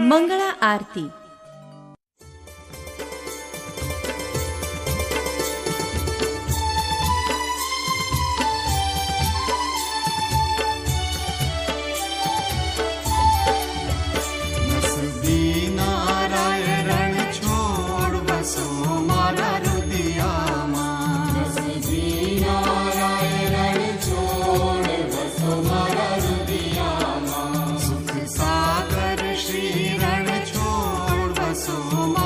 મંગળા આરતી. નારાયણ છોડ વસો મારા so much.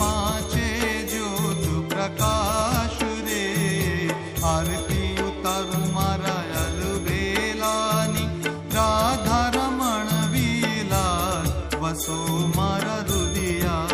पाचे ज्योति प्रकाशरे अर्ति उत मर बेलानि राधा रमणेला वसो मररुया